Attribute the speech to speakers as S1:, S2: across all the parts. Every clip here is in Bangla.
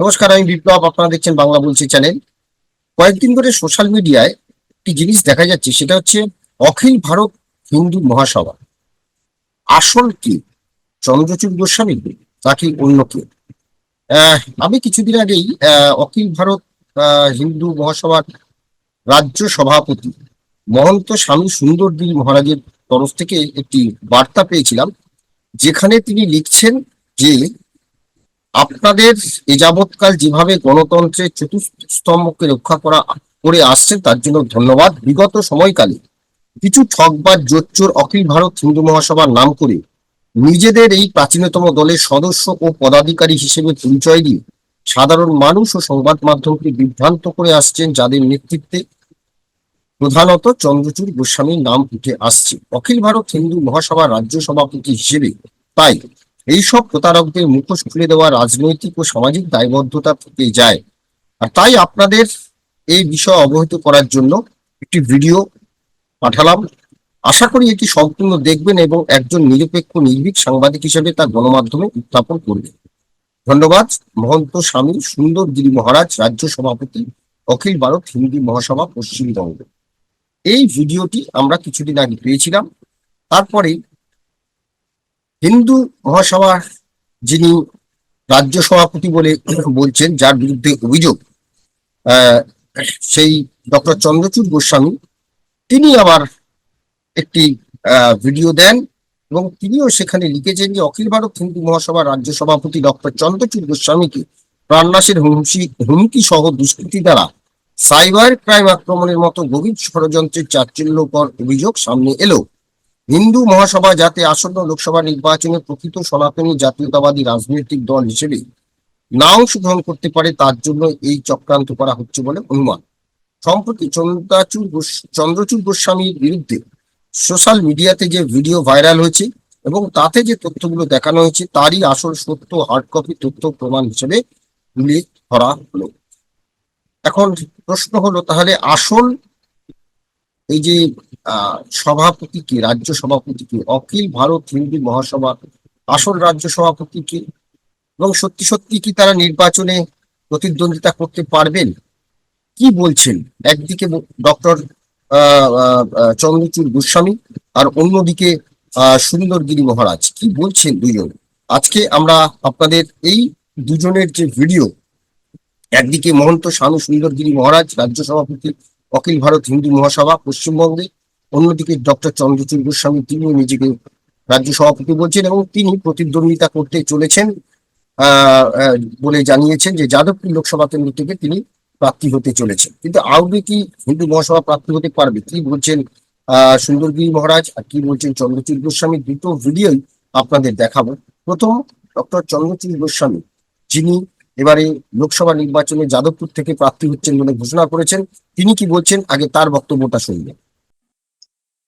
S1: নমস্কার, আমি বিপ্লব, আপনারা দেখছেন বাংলা বলছি চ্যানেল। কয়েকদিন ধরে সোশ্যাল মিডিয়ায় একটি জিনিস দেখা যাচ্ছে, সেটা হচ্ছে অখিল ভারত হিন্দু মহাসভা। আসল কি? চন্দ্রচূড় গোস্বামী? নাকি অন্য কেউ আমি কিছুদিন আগেই অখিল ভারত হিন্দু মহাসভার রাজ্য সভাপতি মহন্ত স্বামী সুন্দরদিন মহারাজের তরফ থেকে একটি বার্তা পেয়েছিলাম, যেখানে তিনি লিখছেন যে আপনাদের যাবৎকাল যেভাবে গণতন্ত্রের চতুস্তম্ভকে রক্ষা করা করে আসছেন তার জন্য ধন্যবাদ। বিগত সময়কালে কিছু ঠকবাজ জোচ্চোর অখিল ভারত হিন্দু মহাসভার নাম করে নিজেদের এই প্রাচীনতম দলের সদস্য ও পদাধিকারী হিসেবে পরিচয় দিয়ে সাধারণ মানুষ ও সংবাদ মাধ্যমকে বিভ্রান্ত করে আসছেন, যাদের নেতৃত্বে প্রধানত চন্দ্রচূড় গোস্বামীর নাম উঠে আসছে। অখিল ভারত হিন্দু মহাসভার রাজ্য সভাপতি হিসেবে তাই এইসব প্রতারকদের মুখোশ খুলে দেওয়া রাজনৈতিক ও সামাজিক দায়বদ্ধতা থেকে যায়। আর তাই আপনাদের এই বিষয় অবহিত করার জন্য একটি ভিডিও পাঠালাম। আশা করি এটি সম্পূর্ণ দেখবেন এবং একজন নিরপেক্ষ, নির্ভীক সাংবাদিক হিসেবে তা গণমাধ্যমে উত্থাপন করবেন। ধন্যবাদ। মহন্ত স্বামী, সুন্দর গিরি মহারাজ, রাজ্য সভাপতি, অখিল ভারত হিন্দি মহাসভা পশ্চিমবঙ্গ। এই ভিডিওটি আমরা কিছুদিন আগে পেয়েছিলাম। তারপরে হিন্দু মহাসভার যিনি রাজ্য সভাপতি বলে বলছেন, যার বিরুদ্ধে অভিযোগ সেই ডক্টর চন্দ্রচূড় গোস্বামী, তিনি আবার একটি ভিডিও দেন এবং তিনিও সেখানে লিখেছেন যে অখিল ভারত হিন্দু মহাসভার রাজ্য সভাপতি ডক্টর চন্দ্রচূড় গোস্বামীকে প্রাণনাশের হুমকি হুমকি সহ দুষ্কৃতি দ্বারা সাইবার ক্রাইম আক্রমণের মতো গভীর ষড়যন্ত্রের চাঞ্চল্যকর অভিযোগ সামনে এলো। হিন্দু মহাসভা যাতে আসন্ন লোকসভা নির্বাচনে প্রকৃত সনাতনী জাতীয়তাবাদী রাজনৈতিক দল হিসেবে না অংশগ্রহণ করতে পারে, তার জন্য এই চক্রান্ত করা হচ্ছে বলে অনুমান। সম্প্রতি চন্দ্রাচূড় গোস- চন্দ্রচূড় গোস্বামীর বিরুদ্ধে সোশ্যাল মিডিয়াতে যে ভিডিও ভাইরাল হয়েছে এবং তাতে যে তথ্যগুলো দেখানো হয়েছে, তারই আসল সত্য হার্ড কপি তথ্য প্রমাণ হিসেবে তুলে ধরা হলো। এখন প্রশ্ন হলো, তাহলে আসল এই যে সভাপতি কি, রাজ্য সভাপতি কি, অখিল ভারত হিন্দু মহাসভা আসল রাজ্য সভাপতি কি? এবং সত্যি সত্যি কি তারা নির্বাচনে প্রতিদ্বন্দ্বিতা করতে পারবেন? কি বলছেন? একদিকে ডক্টর চন্দ্রচূড় গোস্বামী আর অন্যদিকে সুন্দরগিরি মহারাজ। কি বলছেন দুজন আজকে আমরা আপনাদের এই দুজনের যে ভিডিও, একদিকে মহন্ত স্বামী সুন্দরগিরি মহারাজ, রাজ্য সভাপতি অখিল ভারত হিন্দু মহাসভা, পশ্চিমবঙ্গে। অন্যদিকে ডক্টর চন্দ্রচূড় গোস্বামী, তিনিও নিজেকে রাজ্য সভাপতি বলছেন এবং তিনি প্রতিদ্বন্দ্বিতা করতে চলেছেন বলে জানিয়েছেন যে যাদবপুর লোকসভা কেন্দ্র থেকে তিনি প্রার্থী হতে চলেছেন। কিন্তু আউবে কি হিন্দু মহাসভা প্রার্থী হতে পারবে? কি বলছেন সুন্দরগিরি মহারাজ আর কি বলছেন চন্দ্রচূড় গোস্বামী? দুটো ভিডিওই আপনাদের দেখাবো। প্রথম, ডক্টর চন্দ্রচূড় গোস্বামী, যিনি এবারে লোকসভা নির্বাচনে যাদবপুর থেকে প্রার্থী হচ্ছেন বলে ঘোষণা করেছেন। তিনি কি বলছেন? আগে তার বক্তব্যটা শুনবেন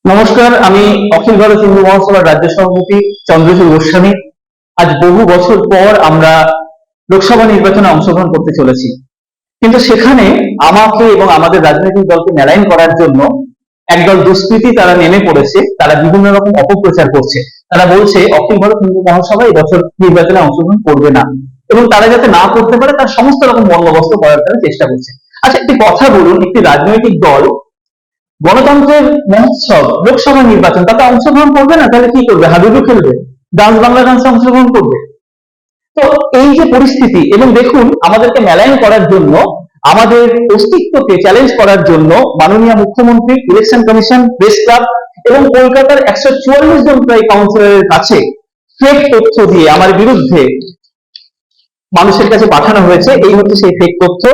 S2: নমস্কার, আমি অখিল ভারত হিন্দু মহাসভার রাজ্য সভাপতি চন্দ্রচূড় গোস্বামী। আজ বহু বছর পর আমরা লোকসভা নির্বাচনে অংশগ্রহণ করতে চলেছি। কিন্তু সেখানে আমাকে এবং আমাদের রাজনৈতিক দলকে মেলাইন করার জন্য একদল দুষ্কৃতি তারা নেমে পড়েছে। তারা বিভিন্ন রকম অপপ্রচার করছে। তারা বলছে, অখিল ভারত হিন্দু মহাসভা এবছর নির্বাচনে অংশগ্রহণ করবে না। এবং তারা যাতে না করতে পারে, তার সমস্ত রকম বন্দোবস্ত করার তারা চেষ্টা করছে। আচ্ছা একটি কথা বলুন, একটি রাজনৈতিক দল গণতন্ত্রের মহোৎসব, লোকসভা নির্বাচন, তাতে অংশগ্রহণ করবে না? তাহলে কি করবে? হাডুডু খেলবে? ডান্স বাংলা ডান্সে অংশগ্রহণ করবে? তো এই যে পরিস্থিতি, এবং দেখুন, আমাদেরকে মেলায়ন করার জন্য, আমাদের অস্তিত্বকে চ্যালেঞ্জ করার জন্য মাননীয় মুখ্যমন্ত্রী ইলেকশন কমিশন প্রেস ক্লাব এবং কলকাতার একশো চুয়াল্লিশ জন প্রায় কাউন্সিলরের কাছে ফেক তথ্য দিয়ে, আমার বিরুদ্ধে মানুষের কাছে পাঠানো হয়েছে, এই হচ্ছে সেই ফেক তথ্য।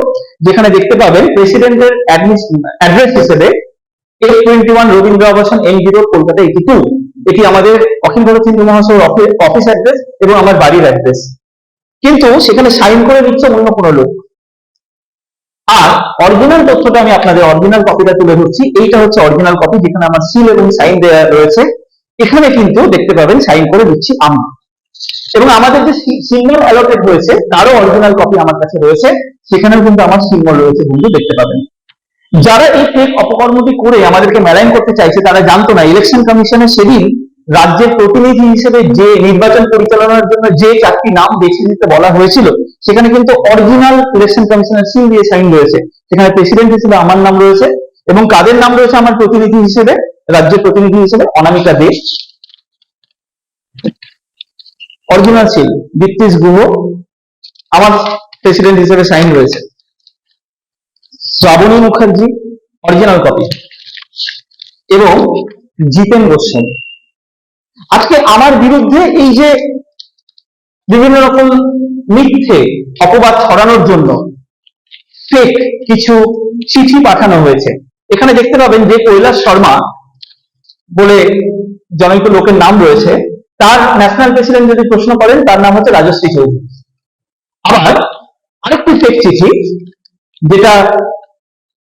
S2: যেখানে দেখতে পাবেন প্রেসিডেন্টের অ্যাড্রেস হিসেবে টোয়েন্টি ওয়ান রবীন্দ্র আবাসন এম কলকাতা এইটি টু এটি আমাদের অখিল ভারত হিন্দু মহাসভার অফিস অ্যাড্রেস এবং আমার বাড়ির অ্যাড্রেস কিন্তু সেখানে সাইন করে দিচ্ছে অন্য কোনো লোক। আর অরিজিনাল তথ্যটা আমি আপনাদের অরিজিনাল কপিটা তুলে ধরছি। এইটা হচ্ছে অরিজিনাল কপি যেখানে আমার সিল এবং সাইন দেওয়া রয়েছে। এখানে কিন্তু দেখতে পাবেন সাইন করে দিচ্ছি আমি। এবং আমাদের যে সিগন্যাল অ্যালোটেড হয়েছে, তারও অরিজিনাল কপি আমার কাছে রয়েছে। সেখানেও কিন্তু আমার সিগন্যাল রয়েছে বন্ধু, দেখতে পাবেন। যারা এই ফেক অপকর্মটি করে আমাদেরকে মেলাইন করতে চাইছে, তারা জানতো না ইলেকশন কমিশনে সেদিন রাজ্যের প্রতিনিধি হিসেবে যে নির্বাচন পরিচালনার জন্য যে চারটি নাম বেছে নিতে বলা হয়েছিল, সেখানে কিন্তু অরিজিনাল ইলেকশন কমিশনার সিল দিয়ে সাইন রয়েছে। সেখানে প্রেসিডেন্ট হিসেবে আমার নাম রয়েছে এবং কাদের নাম রয়েছে আমার প্রতিনিধি হিসেবে? রাজ্যের প্রতিনিধি হিসেবে অনামিকা দে। অরিজিনাল সিল দীপ্তিশ গুহ আমার প্রেসিডেন্ট হিসেবে সাইন রয়েছে। শ্রাবণী মুখার্জি অরিজিনাল কপি এবং জিতেন গোস্বামী আজকে আমার বিরুদ্ধে এই যে বিভিন্ন রকম মিথ্যে অপবাদ ছড়ানোর জন্য ফেক কিছু চিঠি পাঠানো হয়েছে। এখানে দেখতে পাবেন যে কৈলাস শর্মা বলে জনৈক লোকের নাম রয়েছে। তার ন্যাশনাল প্রেসিডেন্ট যদি প্রশ্ন করেন, তার নাম হচ্ছে রাজশ্রী চৌধুরী। আবার আরেকটি ফেক চিঠি, যেটা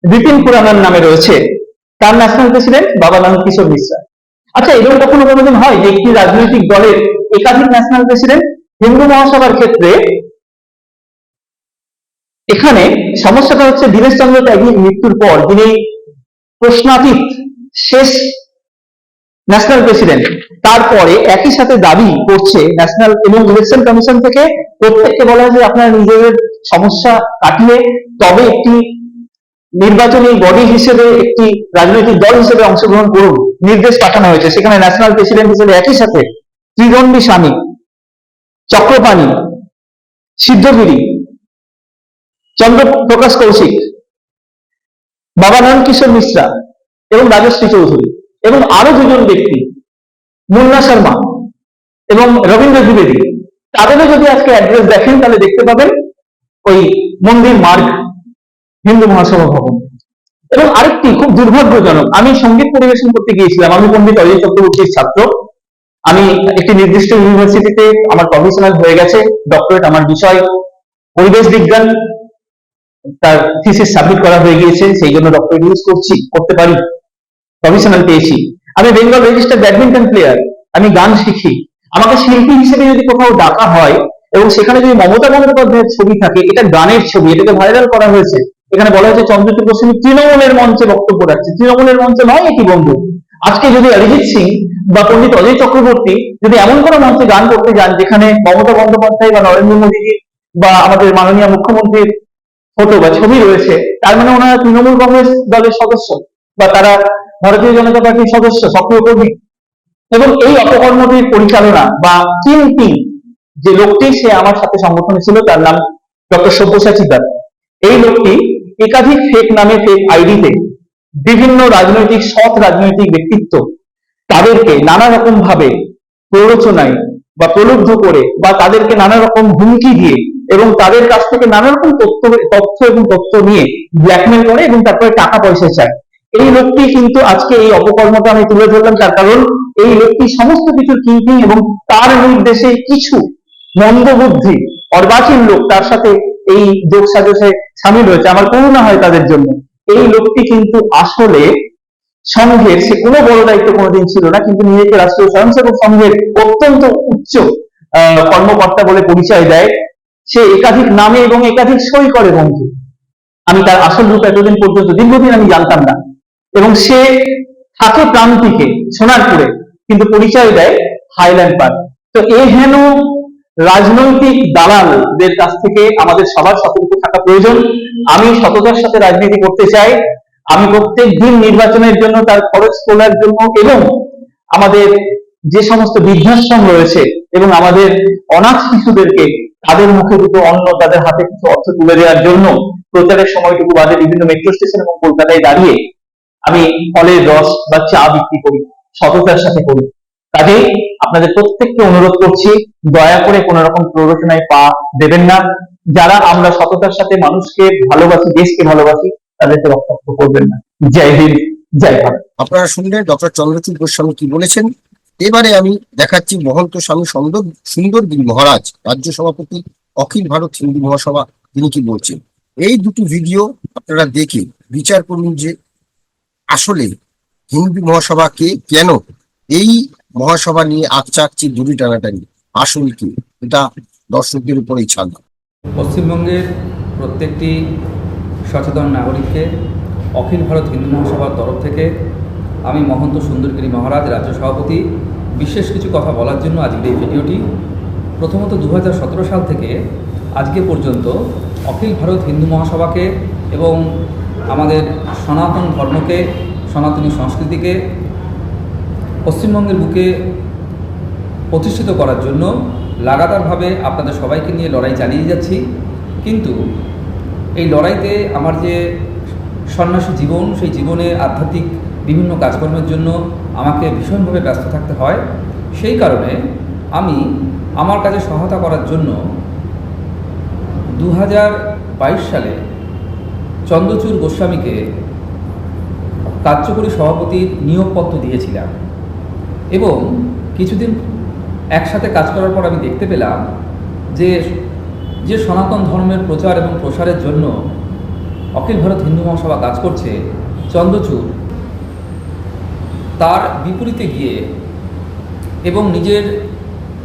S2: বিপিন খুরানার নামে রয়েছে, তার ন্যাশনাল প্রেসিডেন্ট বাবা নাম কিশোর মিশ্রা। আচ্ছা এরকম কখনো কোনোদিন হয় যে একটি রাজনৈতিক দলের একাধিক ন্যাশনাল প্রেসিডেন্ট হিন্দু মহাসভার ক্ষেত্রে এখানে সমস্যাটা হচ্ছে দীনেশ চন্দ্র ত্যাগীর মৃত্যুর পর যিনি প্রশ্নাতীত শেষ ন্যাশনাল প্রেসিডেন্ট তারপরে একই সাথে দাবি করছে ন্যাশনাল এবং ইলেকশন কমিশন থেকে প্রত্যেককে বলা হয় যে আপনারা নিজেদের সমস্যা কাটিয়ে তবে একটি নির্বাচনী বডি হিসেবে, একটি রাজনৈতিক দল হিসেবে অংশগ্রহণ করুন। নির্দেশ পাঠানো হয়েছে। সেখানে ন্যাশনাল প্রেসিডেন্ট হিসেবে একই সাথে ত্রিদণ্ডী স্বামী, চক্রপাণী, সিদ্ধগিরি চন্দ্রপ্রকাশ কৌশিক বাবা নয়ন কিশোর মিশ্রা এবং রাজশ্রী চৌধুরী এবং আরও দুজন ব্যক্তি মুন্না শর্মা এবং রবীন্দ্র দ্বিবেদী। তাদেরও যদি আজকে অ্যাড্রেস দেখেন, তাহলে দেখতে পাবেন ওই মন্দির মার্গ, হিন্দু মহাসভা ভবন। এবং আরেকটি খুব দুর্ভাগ্যজনক, আমি সংগীত পরিবেশন করতে গিয়েছিলাম। আমি পণ্ডিত অজয় চক্রবর্তীর ছাত্র। আমি একটি নির্দিষ্ট ইউনিভার্সিটিতে আমার প্রফেশনাল হয়ে গেছে ডক্টরেট আমার বিষয়, পরিবেশ বিজ্ঞান তার থিসিস সাবমিট করা হয়ে গিয়েছে, সেই জন্য ডক্টরেট ইউজ করছি, করতে পারি প্রফেশনাল পেয়েছি। আমি বেঙ্গল রেজিস্টার ব্যাডমিন্টন প্লেয়ার আমি গান শিখি। আমাকে শিল্পী হিসেবে যদি কোথাও ডাকা হয় এবং সেখানে যদি মমতা বন্দ্যোপাধ্যায়ের ছবি থাকে, এটা গানের ছবি, এটাকে ভাইরাল করা হয়েছে। এখানে বলা হয়েছে চন্দ্রচূড় গোস্বামী তৃণমূলের মঞ্চে বক্তব্য রাখছে। তৃণমূলের মঞ্চে নয় এটি বন্ধু। আজকে যদি অরিজিৎ সিং বা পণ্ডিত অজয় চক্রবর্তী যদি এমন কোনো মঞ্চে গান করতে যান, যেখানে মমতা বন্দ্যোপাধ্যায় বা নরেন্দ্র মোদীজি বা আমাদের মাননীয় মুখ্যমন্ত্রীর ফটো বা ছবি রয়েছে, তার মানে ওনারা তৃণমূল কংগ্রেস দলের সদস্য বা তারা ভারতীয় জনতা পার্টির সদস্য, সক্রিয় কর্মী। এবং এই অপকর্মটির পরিচালনা বা কিং কিং যে লোকটি, সে আমার সাথে সংগঠনে ছিল, তার নাম ডক্টর সব্যসাচী দাস। এই লোকটি একাধিক ফেক নামে ফেক আইডিতে বিভিন্ন রাজনৈতিক, সৎ রাজনৈতিক ব্যক্তিত্ব তাদেরকে নানা রকম ভাবে প্ররোচনায় বা প্রলুব্ধ করে বা তাদেরকে নানা রকম হুমকি দিয়ে এবং তাদের কাছ থেকে নানা রকম তথ্য তথ্য এবং তথ্য নিয়ে ব্ল্যাকমেল করে এবং তারপরে টাকা পয়সা চায়। এই লোকটি কিন্তু আজকে এই অপকর্মটা আমি তুলে ধরলাম, তার কারণ এই লোকটি সমস্ত কিছুর কিংকিং এবং তার নির্দেশে কিছু মন্দবুদ্ধি, অর্বাচীন লোক তার সাথে এই যোগ সাজসে সামিল হয়েছে। আমার করুণা হয় তাদের জন্য। এই লোকটি কিন্তু আসলে সংঘের, সে কোনো বড় দায়িত্ব কোনোদিন ছিল না, কিন্তু নিজেকে রাষ্ট্রীয় স্বয়ংসেবক সংঘের অত্যন্ত উচ্চ কর্মকর্তা বলে পরিচয় দেয়। সে একাধিক নামে এবং একাধিক সই করে বন্ধু। আমি তার আসল রূপ এতদিন পর্যন্ত, দীর্ঘদিন আমি জানতাম না। এবং সে থাকে প্রান্তিকে, সোনারপুরে, কিন্তু পরিচয় দেয় হাইল্যান্ড পার্ক তো এ হেন রাজনৈতিক দালালদের কাছ থেকে আমাদের সবার সতর্ক থাকা প্রয়োজন। আমি সততার সাথে রাজনীতি করতে চাই। আমি প্রত্যেক দিন নির্বাচনের জন্য, তার খরচ তোলার জন্য এবং আমাদের যে সমস্ত বৃদ্ধাশ্রম রয়েছে এবং আমাদের অনাথ শিশুদেরকে তাদের মুখে দুটো অন্ন, তাদের হাতে কিছু অর্থ তুলে দেওয়ার জন্য প্রচারের সময়টুকু বাদে বিভিন্ন মেট্রো স্টেশন এবং কলকাতায় দাঁড়িয়ে আমি ফলের রস বা চা বিক্রি করি, সততার সাথে করি। কাজেই আপনাদের প্রত্যেককে অনুরোধ করছি, দয়া করে কোন রকম প্ররোচনায় পা দেবেন না। যারা আমরা সততার সাথে মানুষকে ভালোবাসি, দেশকে ভালোবাসি, তাদেরকে রক্তাক্ত করবেন না। জয় হিন্দ, জয় ভারত।
S1: আপনারা শুনলেন ডক্টর চন্দ্রচূড় গোস্বামী কি বলেছেন? এবারে আমি দেখাচ্ছি মহন্ত স্বামী সুন্দর সুন্দরগিরি মহারাজ, রাজ্য সভাপতি অখিল ভারত হিন্দু মহাসভা, তিনি কি বলছেন? এই দুটো ভিডিও আপনারা দেখে বিচার করুন যে আসলে হিন্দু মহাসভা কে? কেন? এই মহাসভা নিয়ে আকচা আকচি দূরি টানাটানি। আসল কি? এটা দর্শকদের উপরেই ছাড়
S3: পশ্চিমবঙ্গের প্রত্যেকটি সচেতন নাগরিককে অখিল ভারত হিন্দু মহাসভার তরফ থেকে আমি মহন্ত সুন্দরগিরি মহারাজ, রাজ্য সভাপতি, বিশেষ কিছু কথা বলার জন্য আজকের এই ভিডিওটি প্রথমত দু হাজার সতেরো সাল থেকে আজকে পর্যন্ত অখিল ভারত হিন্দু মহাসভাকে এবং আমাদের সনাতন ধর্মকে, সনাতনী সংস্কৃতিকে পশ্চিমবঙ্গের বুকে প্রতিষ্ঠিত করার জন্য লাগাতারভাবে আপনাদের সবাইকে নিয়ে লড়াই চালিয়ে যাচ্ছি। কিন্তু এই লড়াইতে আমার যে সন্ন্যাসী জীবন, সেই জীবনে আধ্যাত্মিক বিভিন্ন কাজকর্মের জন্য আমাকে ভীষণভাবে ব্যস্ত থাকতে হয়। সেই কারণে আমি আমার কাজে সহায়তা করার জন্য দু হাজার বাইশ সালে চন্দ্রচূড় গোস্বামীকে কার্যকরী সভাপতির নিয়োগপত্র দিয়েছিলাম এবং কিছুদিন একসাথে কাজ করার পর আমি দেখতে পেলাম যে যে সনাতন ধর্মের প্রচার এবং প্রসারের জন্য অখিল ভারত হিন্দু মহাসভা কাজ করছে চন্দ্রচূড়, তার বিপরীতে গিয়ে এবং নিজের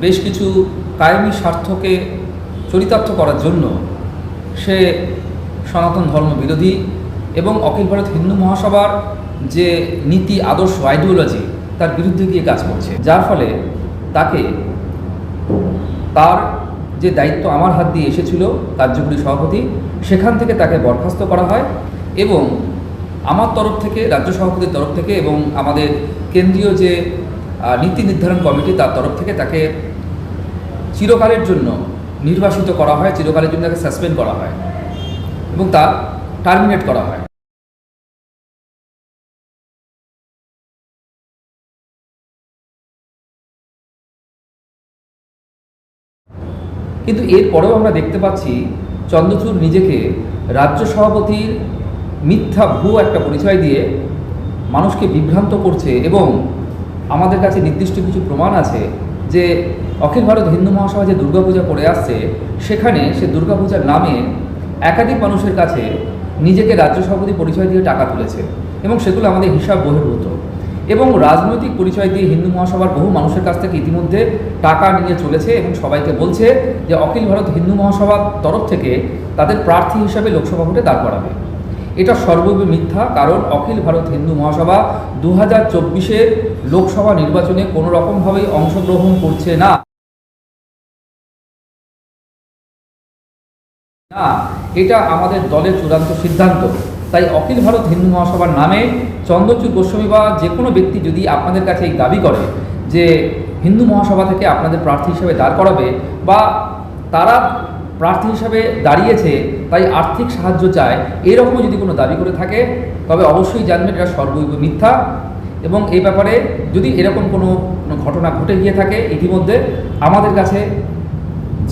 S3: বেশ কিছু কায়েমি স্বার্থকে চরিতার্থ করার জন্য সে সনাতন ধর্ম বিরোধী এবং অখিল ভারত হিন্দু মহাসভার যে নীতি, আদর্শ আইডিওলজি তার বিরুদ্ধে গিয়ে কাজ করছে। যার ফলে তাকে তার যে দায়িত্ব আমার হাত দিয়ে এসেছিল কার্যকরী সভাপতি, সেখান থেকে তাকে বরখাস্ত করা হয় এবং আমার তরফ থেকে, রাজ্য সভাপতির তরফ থেকে এবং আমাদের কেন্দ্রীয় যে নীতি নির্ধারণ কমিটি তার তরফ থেকে তাকে চিরকালের জন্য নির্বাসিত করা হয়, চিরকালের জন্য তাকে সাসপেন্ড করা হয়। এবং তা টার্মিনেট করা হয়। কিন্তু এরপরেও আমরা দেখতে পাচ্ছি চন্দ্রচূড় নিজেকে রাজ্য সভাপতির মিথ্যা ভুয়ো একটা পরিচয় দিয়ে মানুষকে বিভ্রান্ত করছে এবং আমাদের কাছে নির্দিষ্ট কিছু প্রমাণ আছে যে অখিল ভারত হিন্দু মহাসভা যে দুর্গাপূজা করে আসছে, সেখানে সে দুর্গাপূজার নামে একাধিক মানুষের কাছে নিজেকে রাজ্য সভাপতি পরিচয় দিয়ে টাকা তুলেছে এবং সেগুলো আমাদের হিসাব বহির্ভূত। এবং রাজনৈতিক পরিচয় দিয়ে হিন্দু মহাসভার বহু মানুষের কাছ থেকে ইতিমধ্যে টাকা নিয়ে চলেছে এবং সবাইকে বলছে যে অখিল ভারত হিন্দু মহাসভার তরফ থেকে তাদের প্রার্থী হিসাবে লোকসভা ভোটে দাঁড় করাবে। এটা সর্বৈব মিথ্যা, কারণ অখিল ভারত হিন্দু মহাসভা দু হাজার চব্বিশের লোকসভা নির্বাচনে কোনো রকমভাবেই অংশগ্রহণ করছে না। না এটা আমাদের দলের চূড়ান্ত সিদ্ধান্ত। তাই অখিল ভারত হিন্দু মহাসভার নামে চন্দ্রচূড় গোস্বামী বা যে কোনো ব্যক্তি যদি আপনাদের কাছে এই দাবি করে যে হিন্দু মহাসভা থেকে আপনাদের প্রার্থী হিসেবে দাঁড় করাবে বা তারা প্রার্থী হিসাবে দাঁড়িয়েছে, তাই আর্থিক সাহায্য চায় এরকম যদি কোনো দাবি করে থাকে, তবে অবশ্যই জানবেন এটা সর্বৈব মিথ্যা। এবং এই ব্যাপারে যদি এরকম কোনো কোনো ঘটনা ঘটে গিয়ে থাকে, ইতিমধ্যে আমাদের কাছে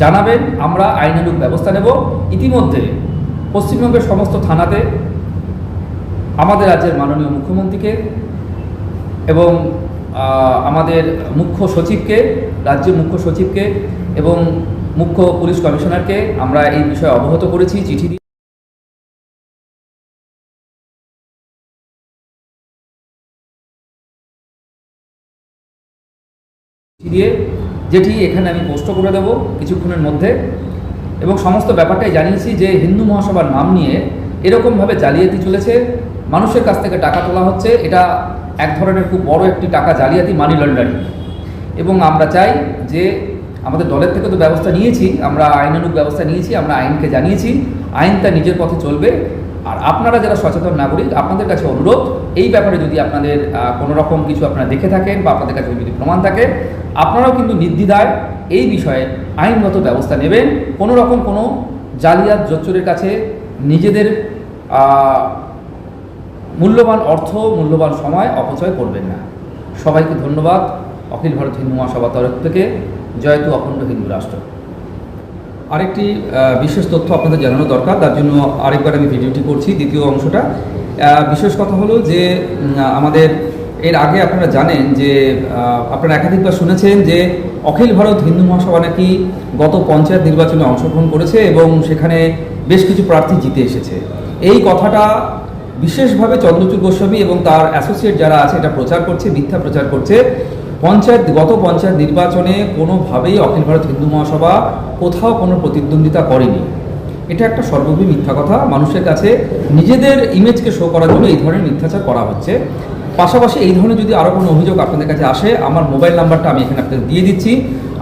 S3: জানাবেন, আমরা আইনানুগ ব্যবস্থা নেব। ইতিমধ্যে পশ্চিমবঙ্গের সমস্ত থানাতে, আমাদের রাজ্যের মাননীয় মুখ্যমন্ত্রীকে এবং আমাদের মুখ্য সচিবকে রাজ্যের মুখ্য সচিবকে এবং মুখ্য পুলিশ কমিশনারকে আমরা এই বিষয়ে অবগত করেছি, চিঠি দিয়ে চিঠি দিয়ে যেটি এখানে আমি পোস্ট করে দেব কিছুক্ষণের মধ্যে। এবং সমস্ত ব্যাপারটাই জানিয়েছি যে হিন্দু মহাসভার নাম নিয়ে এরকমভাবে জালিয়াতি চলেছে। মানুষের কাছ থেকে টাকা তোলা হচ্ছে। এটা এক ধরনের খুব বড় একটি টাকা জালিয়াতি মানি লন্ডারিং এবং আমরা চাই যে আমাদের দলের থেকে তো ব্যবস্থা নিয়েছি, আমরা আইনানুগ ব্যবস্থা নিয়েছি, আমরা আইনকে জানিয়েছি। আইন তার নিজের পথে চলবে। আর আপনারা যারা সচেতন নাগরিক, আপনাদের কাছে অনুরোধ, এই ব্যাপারে যদি আপনাদের কোনো রকম কিছু আপনারা দেখে থাকেন বা আপনাদের কাছে যদি প্রমাণ থাকে, আপনারাও কিন্তু নির্দ্বিধায় এই বিষয়ে আইনগত ব্যবস্থা নেবেন। কোনো রকম কোনো জালিয়াত জোচ্চুরের কাছে নিজেদের মূল্যবান অর্থ, মূল্যবান সময় অপচয় করবেন না। সবাইকে ধন্যবাদ। অখিল ভারত হিন্দু মহাসভা তরফ থেকে। জয়তু অখণ্ড হিন্দু রাষ্ট্র। আরেকটি বিশেষ তথ্য আপনাদের জানানো দরকার, তার জন্য আরেকবার আমি ভিডিওটি করছি, দ্বিতীয় অংশটা। বিশেষ কথা হলো যে আমাদের এর আগে আপনারা জানেন যে আপনারা একাধিকবার শুনেছেন যে, অখিল ভারত হিন্দু মহাসভা নাকি গত পঞ্চায়েত নির্বাচনে অংশগ্রহণ করেছে এবং সেখানে বেশ কিছু প্রার্থী জিতে এসেছে। এই কথাটা বিশেষভাবে চন্দ্রচূড় গোস্বামী এবং তার অ্যাসোসিয়েট যারা আছে, এটা প্রচার করছে, মিথ্যা প্রচার করছে। পঞ্চায়েত, গত পঞ্চায়েত নির্বাচনে কোনোভাবেই অখিল ভারত হিন্দু মহাসভা কোথাও কোনো প্রতিদ্বন্দ্বিতা করেনি। এটা একটা সর্বভূমি মিথ্যা কথা। মানুষের কাছে নিজেদের ইমেজকে শো করার জন্য এই ধরনের মিথ্যাচার করা হচ্ছে। পাশাপাশি এই ধরনের যদি আরও কোনো অভিযোগ আপনাদের কাছে আসে, আমার মোবাইল নাম্বারটা আমি এখানে আপনাদের দিয়ে দিচ্ছি।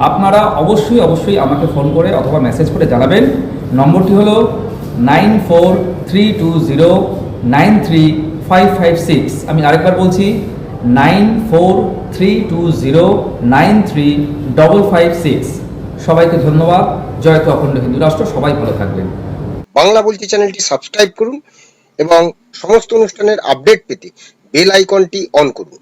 S3: আপনারা অবশ্যই অবশ্যই আমাকে ফোন করে অথবা মেসেজ করে জানাবেন। নম্বরটি হলো nine four three two zero nine three five five six আমি আরেকবার বলছি nine four three two zero nine three double five six সবাইকে ধন্যবাদ। জয়ত অখণ্ড হিন্দু রাষ্ট্র। সবাই ভালো থাকবেন।
S1: বাংলা বলছি চ্যানেলটি সাবস্ক্রাইব করুন এবং সমস্ত অনুষ্ঠানের আপডেট পেতে বেল আইকনটি অন করুন।